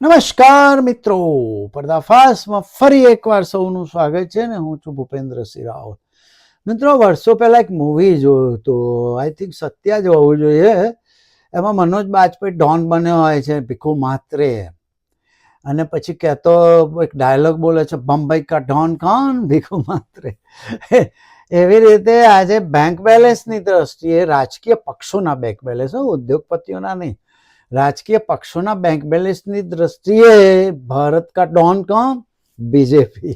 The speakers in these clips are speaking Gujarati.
નમસ્કાર મિત્રો. પર્દાફાશમાં ફરી એકવાર સૌનું સ્વાગત છે ને હું છું ભૂપેન્દ્રસિંહ રાવલ. મિત્રો, વર્ષો પહેલા એક મૂવી જોયું તો આઈ થિંક સત્યા જ હોવું જોઈએ. એમાં મનોજ બાજપેયી ડોન બન્યો હોય છે, ભીખુ માત્રે. અને પછી કહેતો એક ડાયલોગ બોલે છે બંબઈ કા ડોન કોણ? ભીખુ માત્રે. એવી રીતે આજે બેંક બેલેન્સની દ્રષ્ટિએ રાજકીય પક્ષોના બેંક બેલેન્સ ઉદ્યોગપતિઓના નહીં. રાજકીય પક્ષોના બેંક બેલેન્સની દ્રષ્ટિએ ભારત કા ડોન કોણ બીજેપી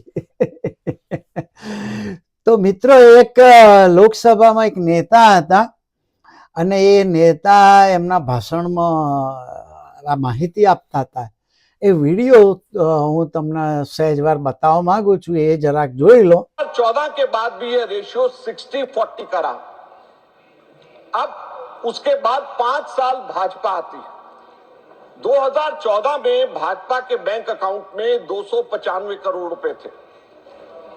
તો મિત્રો એક અ, લોકસભામાં એક નેતા હતા અને એ નેતા એમના ભાષણમાં આ માહિતી આપતા હતા એ વિડીયો અ, હું તમને સહેજવાર બતાવવા માંગુ છું એ જરાક જોઈ લો चौदह के बाद भी ये रेशियो सिक्सटी फोर्टी का रहा अब उसके बाद पांच साल भाजपा आती है 2014 में भाजपा के बैंक अकाउंट में दो करोड़ रुपए थे।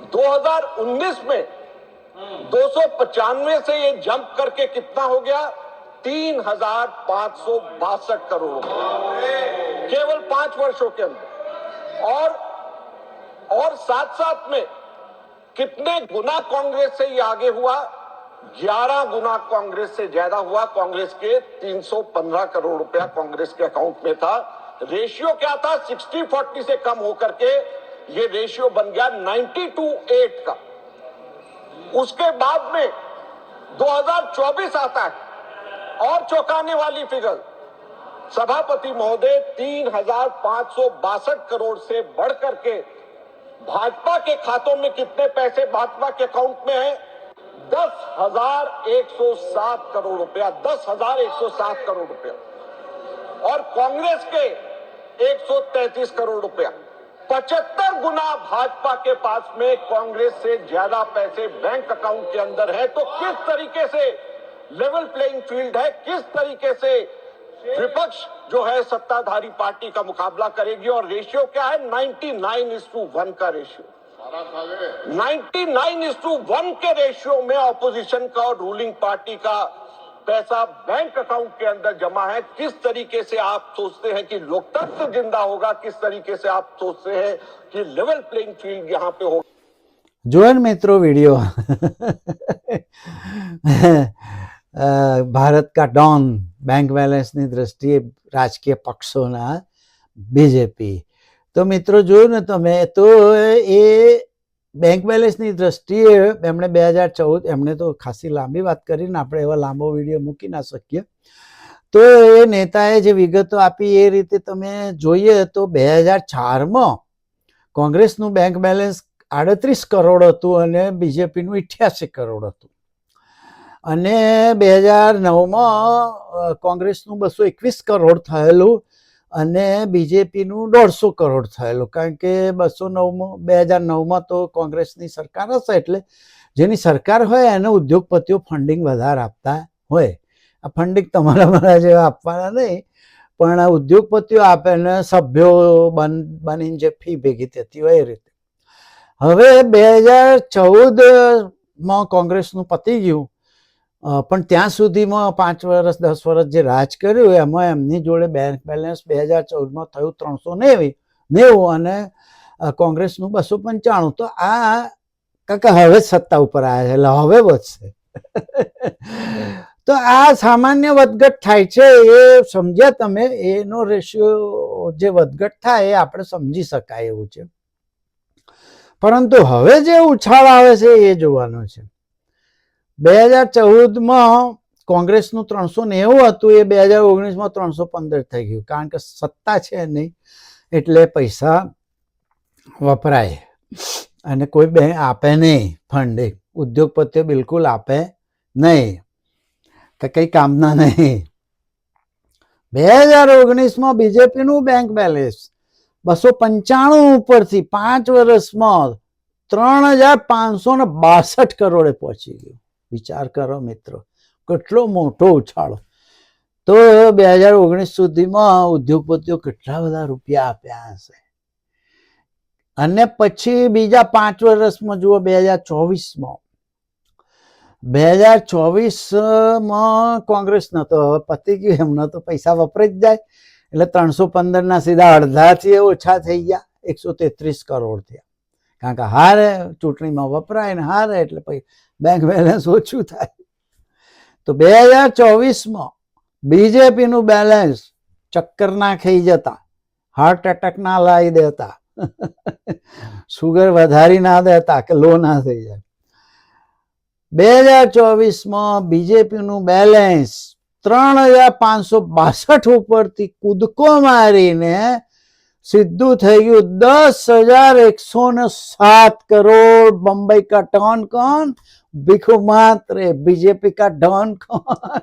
2019 में दो से ये जंप करके कितना हो गया? तीन हज़ार पाँच सौ बासठ करोड़। केवल पाँच वर्षों के अंदर। और और साथ साथ में कितने गुना कांग्रेस से ये आगे हुआ? 11 गुना कांग्रेस से ज़्यादा हुआ। कांग्रेस के 315 करोड़ रुपया कांग्रेस के अकाउंट में था। रेशियो क्या था? 60 40 से कम होकर के ये रेशियो बन गया 90 टू 8 का। उसके बाद में 2024 आता है और चौंकाने वाली फिगर। सभापति महोदय तीन करोड़ से बढ़ करके भाजपा के खातों में कितने पैसे भाजपा के अकाउंट में है? दस हज़ार एक सौ सात करोड़ रुपया, दस हज़ार एक सौ सात करोड़ रुपया। और कांग्रेस के एक सौ तैतीस करोड़ रुपया। पचहत्तर गुना भाजपा के पास में कांग्रेस से ज़्यादा पैसे बैंक अकाउंट के अंदर है तो किस तरीके से लेवल प्लेइंग फ़ील्ड है, किस तरीके से विपक्ष जो है सत्ताधारी पार्टी का मुकाबला करेगी, और रेशियो क्या है? 99 नाइन इज़ टू वन का ratio 99 इज टू वन के रेशियो में ऑपोजिशन का और रूलिंग पार्टी का पैसा बैंक अकाउंट के अंदर जमा है किस तरीके से आप सोचते हैं कि लोकतंत्र जिंदा होगा किस तरीके से आप सोचते हैं कि लेवल प्लेइंग फील्ड यहाँ पे होगा જોયો ને મિત્રો વિડીયો અ, ભારત કા ડોન બેંક બેલેન્સની દ્રષ્ટિએ રાજકીય પક્ષોના બીજેપી તો મિત્રો જોયું ને તમે, તો એ બેંક બેલેન્સની દ્રષ્ટિએ એમણે બે હજાર ચૌદ એમણે તો ખાસી લાંબી વાત કરીને આપણે એવા લાંબો વીડિયો મૂકી ના શકીએ. તો એ નેતાએ જે વિગતો આપી એ રીતે તમે જોઈએ તો બે હજાર ચારમાં કોંગ્રેસનું બેંક બેલેન્સ આડત્રીસ કરોડ હતું અને બીજેપીનું ઇઠ્યાસી કરોડ હતું. અને બે હજાર નવમાં કોંગ્રેસનું બસો એકવીસ કરોડ થયેલું અને બીજેપીનું દોઢસો કરોડ થયેલું, કારણ કે બસો નવમાં, બે હજાર નવમાં તો કોંગ્રેસની સરકાર હશે એટલે જેની સરકાર હોય એને ઉદ્યોગપતિઓ ફંડિંગ વધારે આપતા હોય. આ ફંડિંગ તમારા મારા જેવા આપવાના નહીં, પણ ઉદ્યોગપતિઓ આપે ને સભ્યો બન, બનીને જે ફી ભેગી થતી હોય એ રીતે. હવે બે હજાર ચૌદમાં કોંગ્રેસનું પતી ગયું પણ ત્યાં સુધીમાં પાંચ વર્ષ દસ વર્ષ જે રાજ કર્યું, એમાં એમની જોડે બેંક બેલેન્સ બે હજાર ચૌદમાં થયું ત્રણસો નેવી, નેવું અને કોંગ્રેસનું બસો પંચાણું. તો આ કાકા હવે સત્તા ઉપર આવ્યા છે, એટલે હવે વધશે. તો આ સામાન્ય વધઘટ થાય છે, એ સમજ્યા તમે, એનો રેશિયો જે વધઘટ થાય, એ આપણે સમજી શકાય એવું છે. પરંતુ હવે જે ઉછાળ આવે છે, એ જોવાનું છે. બે હજાર ચૌદમાં કોંગ્રેસનું ત્રણસો નેવું હતું, એ બે હજાર ઓગણીસમાં ત્રણસો પંદર થઈ ગયું. કારણ કે સત્તા છે નહીં, એટલે પૈસા વપરાય. અને કોઈ બેંક આપે નહીં ફંડિંગ ઉદ્યોગપતિઓ બિલકુલ આપે નહીં. તો કંઈ કામના નહીં. બે હજાર ઓગણીસમાં બીજેપીનું બેંક બેલેન્સ બસો પંચાણું ઉપરથી પાંચ વર્ષમાં ત્રણ હજાર પાંચસો ને બાસઠ કરોડે પહોંચી ગયું. વિચાર કરો મિત્રો. કેટલો મોટો ઉછાળો. તો બે હજાર ઓગણીસ સુધીમાં ઉદ્યોગપતિઓ કેટલા બધા રૂપિયા આપ્યા હશે? અને પછી બીજા પાંચ વર્ષમાં જુઓ બે હજાર ચોવીસમાં. બે હજાર ચોવીસમાં કોંગ્રેસ નતો હવે પતી ગયું, એમનો તો પૈસા વપરાઈ જ જાય. એટલે ત્રણસો પંદરના સીધા અડધાથી ઓછા થઈ ગયા. એકસો તેત્રીસ કરોડ થયા. કારણ કે હારે ચૂંટણીમાં વપરાય ને હારે એટલે પછી બેંક બેલેન્સ ઓછું થાય. તો બે હજાર ચોવીસમાં બીજેપીનું બેલેન્સ ચક્કર ના ખાઈ જતા. હાર્ટ એટેક ના લાવી દેતા. સુગર વધારી ના દેતા કે લો ના થઈ જાય. બે હજાર ચોવીસમાં બીજેપીનું બેલેન્સ ત્રણ હજાર પાંચસો બાસઠ ઉપરથી કૂદકો મારીને સીધું થઈ ગયું દસ હજાર એકસો ને સાત કરોડ बम्बई का टॉन कौन भिखु मात्र बीजेपी का डॉन कौन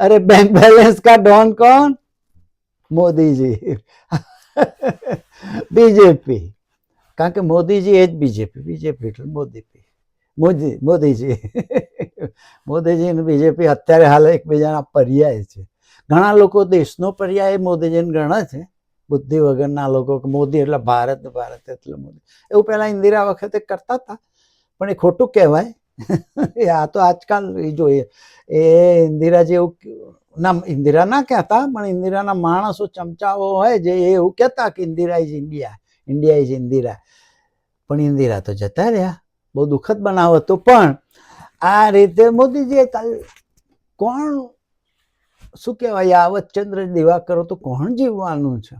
अरे बैंक बैलेंस का डॉन कौन मोदी जी बीजेपी કારણ કે મોદીજી એ જ બીજેપી બીજેપી એટલે મોદીપી મોદી મોદીજી મોદીજી ને બીજેપી અત્યારે હાલ એકબીજાના પર્યાય છે ઘણા લોકો દેશનો પર્યાય મોદીજીને ગણે છે બુદ્ધિ વગરના લોકો કે મોદી એટલે ભારત ભારત એટલે મોદી. એવું પહેલાં ઇન્દિરા વખતે કરતા હતા, પણ એ ખોટું કહેવાય. એ આ તો આજકાલ એ જોઈએ એ ઇન્દિરા જેવું ના, ઇન્દિરા ના કહેતા, પણ ઇન્દિરાના માણસો ચમચાઓ હોય જે એવું કહેતા કે Indira is India India is Indira. પણ ઇન્દિરા તો જતા રહ્યા. બહુ દુઃખદ બનાવ હતો, પણ આ રીતે મોદીજીએ કોણ, શું કહેવાય યાવતચંદ્ર દિવાકરો તો કોણ જીવવાનું છે?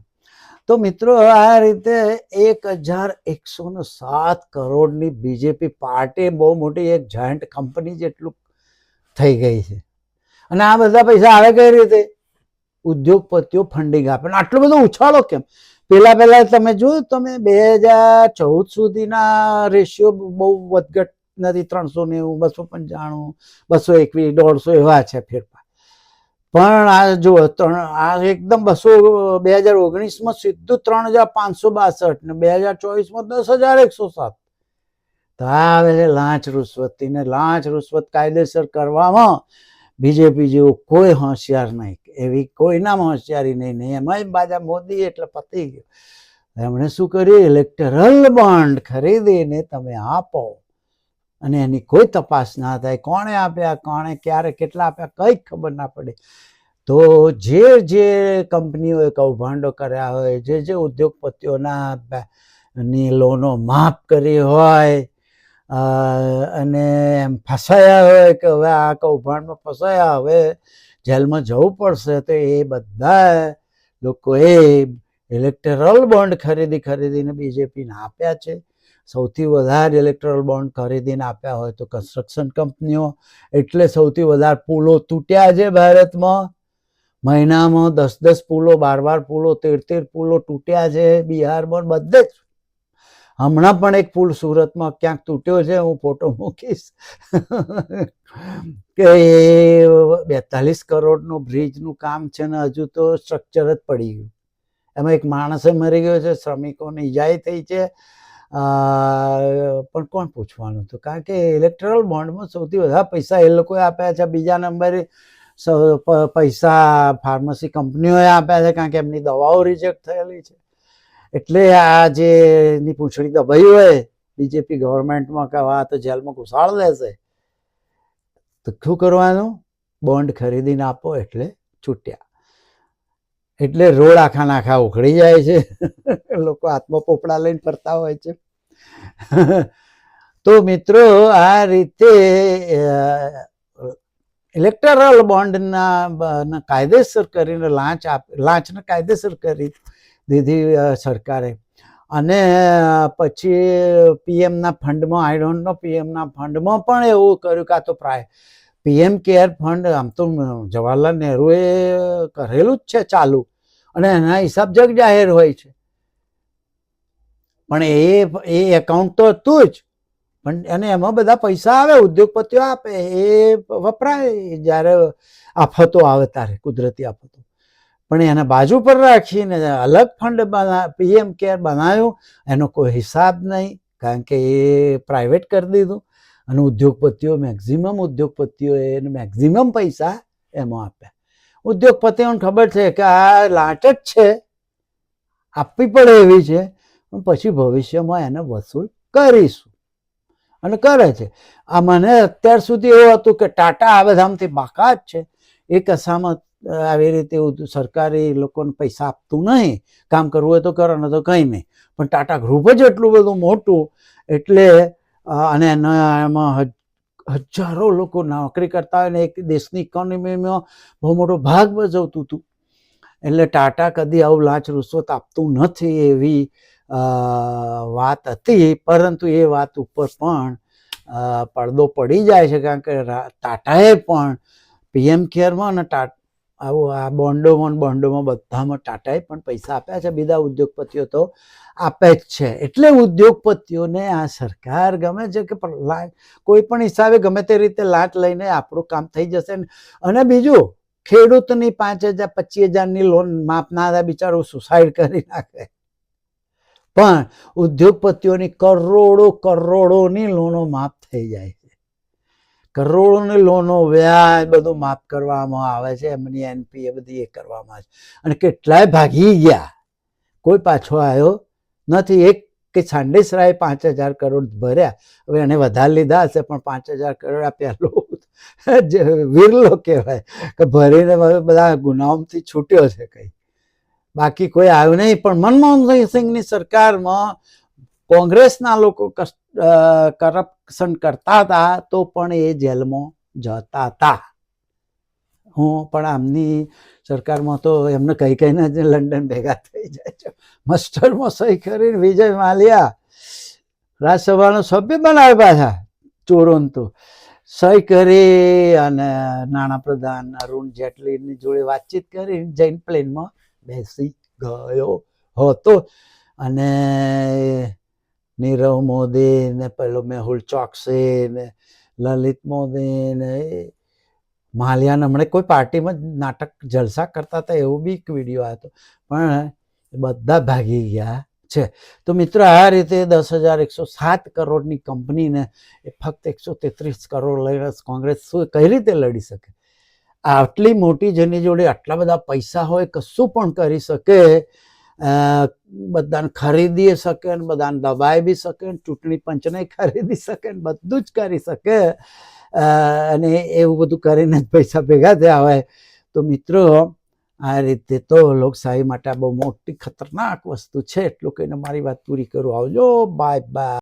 તો મિત્રો, આ રીતે એક હજાર એકસો ને સાત કરોડની બીજેપી પાર્ટી બહુ મોટી એક જાયન્ટ કંપની જેટલું થઈ ગઈ છે. અને આ બધા પૈસા આવે કઈ રીતે? ઉદ્યોગપતિઓ ફંડિંગ આપે. આટલો બધો ઉછાળો કેમ? પેલા પેલા તમે જોયું તમે બે હજાર ચૌદ સુધીના રેશિયો બહુ વધઘટ નથી. ત્રણસો નેવું, બસો પંચાણું, બસો એકવીસ, દોઢસો એવા છે ફેરફાર. પણ આ ત્રણ, આ એકદમ બસો, બે હજાર ઓગણીસમાં સીધું ત્રણ હજાર પાંચસો બાસઠ ને બે હજાર ચોવીસમાં દસ હજાર એકસો સાત. આવે છે લાંચ રૂશ્વતી ને લાંચ રૂશ્વત કાયદેસર કરવામાં બીજેપી જેવું કોઈ હોશિયાર નહીં, એવી કોઈનામાં હોશિયારી નહીં નહીં એમાંય બાજા મોદી એટલે પતી ગયું. એમણે શું કર્યું? ઇલેક્ટરલ બોન્ડ ખરીદીને તમે આપો. અને એની કોઈ તપાસ ના થાય. કોણે આપ્યા, કોણે ક્યારે, કેટલા આપ્યા, કંઈ ખબર ના પડે. તો જે જે કંપનીઓએ કૌભાંડો કર્યા હોય, જે જે ઉદ્યોગપતિઓના ની લોનો માફ કરી હોય અને એમ ફસાયા હોય કે હવે આ કૌભાંડમાં ફસાયા, હવે જેલમાં જવું પડશે, તો એ બધા લોકોએ ઇલેક્ટરલ બોન્ડ ખરીદી, ખરીદીને બીજેપીને આપ્યા છે. સૌથી વધારે ઇલેક્ટ્રલ બોન્ડ ખરીદીને આપ્યા હોય તો કન્સ્ટ્રક્શન કંપનીઓ એટલે સૌથી વધારે પુલો તૂટ્યા છે ભારતમાં. મહિનામાં દસ દસ પુલો, બાર બાર પુલો, તેર તેર પુલો તૂટ્યા છે. બિહારમાં બધે જ. હમણાં પણ એક પુલ સુરતમાં ક્યાંક તૂટ્યો છે, હું ફોટો મૂકીશ. કે બેતાલીસ કરોડનું બ્રિજનું કામ છે ને હજુ તો સ્ટ્રક્ચર જ પડી ગયું. એમાં એક માણસે મરી ગયો છે, શ્રમિકોને ઈજાઈ થઈ છે. પણ કોણ પૂછવાનું? હતું કારણ કે ઇલેક્ટ્રલ બોન્ડમાં સૌથી વધારે પૈસા એ લોકોએ આપ્યા છે. બીજા નંબરે પૈસા ફાર્મસી કંપનીઓએ આપ્યા છે કારણ કે એમની દવાઓ રિજેક્ટ થયેલી છે. એટલે આ જે એની પૂંછડી દબાઈ હોય બીજેપી ગવર્મેન્ટમાં કે આ તો જેલમાં ઘુસાડ લેશે. તો શું કરવાનું? બોન્ડ ખરીદીને આપો એટલે છૂટ્યા. એટલે રોડ આખા નાખા ઉખડી જાય છે. લોકો હાથમાં પોપડા લઈને ફરતા હોય છે. તો મિત્રો, આ રીતે ઇલેક્ટરલ બોન્ડના કાયદેસર કરીને લાંચ આપ, લાંચને કાયદેસર કરી દીધી સરકારે. અને પછી પીએમના ફંડમાં આઈ ડોન્ટ નો પીએમના ફંડમાં પણ એવું કર્યું કાં તો પ્રાય, પીએમ કેર ફંડ આમ તો જવાહરલાલ નહેરુએ કરેલું જ છે ચાલુ. અને એના હિસાબ જગ જાહેર હોય છે. પણ એ એ એકાઉન્ટ તો હતું જ. પણ અને એમાં બધા પૈસા આવે, ઉદ્યોગપતિઓ આપે, એ વપરાય. જ્યારે આફતો આવે ત્યારે, કુદરતી આફતો. પણ એને બાજુ પર રાખીને અલગ ફંડ પીએમ કેર બનાવ્યું એનો કોઈ હિસાબ નહીં, કારણ કે એ પ્રાઇવેટ કરી દીધું. અને ઉદ્યોગપતિઓ મેક્ઝિમમ ઉદ્યોગપતિઓએ મેક્ઝિમમ પૈસા એમાં આપ્યા. ઉદ્યોગપતિઓને ખબર છે કે આ લાંચ જ છે, આપવી પડે એવી છે પછી ભવિષ્યમાં એને વસૂલ કરીશું. અને કરે છે. આ મને અત્યાર સુધી એવું હતું કે ટાટા આ બધામાંથી બાકાત છે. એ કસામાં આવી રીતે સરકારી લોકોને પૈસા આપતું નહીં. કામ કરવું હોય તો કરો ને તો કંઈ નહીં. પણ ટાટા ગ્રુપ જ એટલું બધું મોટું. એટલે અને એના એમાં હજારો લોકો નોકરી કરતા હોય ને એક દેશની ઇકોનોમીમાં બહુ મોટો ભાગ ભજવતું હતું. એટલે ટાટા કદી આવું લાંચ રૂશ્વત આપતું નથી એવી વાત હતી. પરંતુ એ વાત ઉપર પણ પડદો પડી જાય છે. કારણ કે ટાટાએ પણ પીએમ કેરમાં અને ટા આવું આ બોન્ડોમાં બોન્ડોમાં બધામાં ટાટાએ પણ પૈસા આપ્યા છે. બીજા ઉદ્યોગપતિઓ તો આપે જ છે. એટલે ઉદ્યોગપતિઓને આ સરકાર ગમે છે કે કોઈ પણ હિસાબે ગમે તે રીતે લાટ લઈને આપણું કામ થઈ જશે અને બીજું, ખેડૂતની પાંચ હજાર, પચીસ હજારની લોન માફ ના થાય, બિચારો સુસાઇડ કરી નાખે. પણ ઉદ્યોગપતિઓની કરોડો કરોડોની લોનો માફ થઈ જાય. કરોડોની લોનો વ્યાજ બધું માફ કરવામાં આવે છે એમની એનપી એ બધી એ કરવામાં આવે છે. અને કેટલાય ભાગી ગયા. કોઈ પાછો આવ્યો નથી. એક કે છાંડેસરાએ પાંચ હજાર કરોડ ભર્યા. હવે એને વધારે લીધા હશે, પણ પાંચ હજાર કરોડ આ પહેલો વિરલો કહેવાય કે ભરીને હવે બધા ગુનાઓથી છૂટ્યો છે કંઈ. બાકી કોઈ આવ્યું નહીં. પણ મનમોહન સિંહની સરકારમાં કોંગ્રેસના લોકો કરપ્શન કરતા હતા, તો પણ એ જેલમાં જતા હતા. હું પણ આમની સરકારમાં તો એમને કઈ કહીને જ લંડન ભેગા થઈ જાય છે. મસ્ટરમાં સહી કરીને વિજય માલ્યા. રાજ્યસભાનો સભ્ય બનાવે પાછા ચોરોન તો સહી કરી અને નાણાપ્રધાન અરુણ જેટલીની જોડે વાતચીત કરી જૈન પ્લેનમાં બેસી ગયો હતો. અને નીરવ મોદી ને પેલો મેહુલ ચોકસી ને લલિત મોદી ને હમણાં કોઈ પાર્ટીમાં નાટક જલસા કરતા હતા એવું બી એક વીડિયો આવ્યો પણ બધા ભાગી ગયા છે. તો મિત્રો, આ રીતે દસ હજાર એકસો સાત કરોડની કંપનીને એ ફક્ત એકસો તેત્રીસ કરોડ લઈને કોંગ્રેસ શું, કઈ રીતે લડી શકે? આટલી મોટી જેની જોડે આટલા બધા પૈસા હોય, કશું પણ કરી શકે બધાને ખરીદી શકે ને બધાને દબાઈ બી શકે ને, ચૂંટણી પંચને ખરીદી શકે ને, બધું જ કરી શકે. અને એવું બધું કરીને જ પૈસા ભેગા થયા હોય. તો મિત્રો, આ રીતે તો લોકશાહી માટે આ બહુ મોટી ખતરનાક વસ્તુ છે. એટલું કહીને મારી વાત પૂરી કરું. આવજો. Bye bye.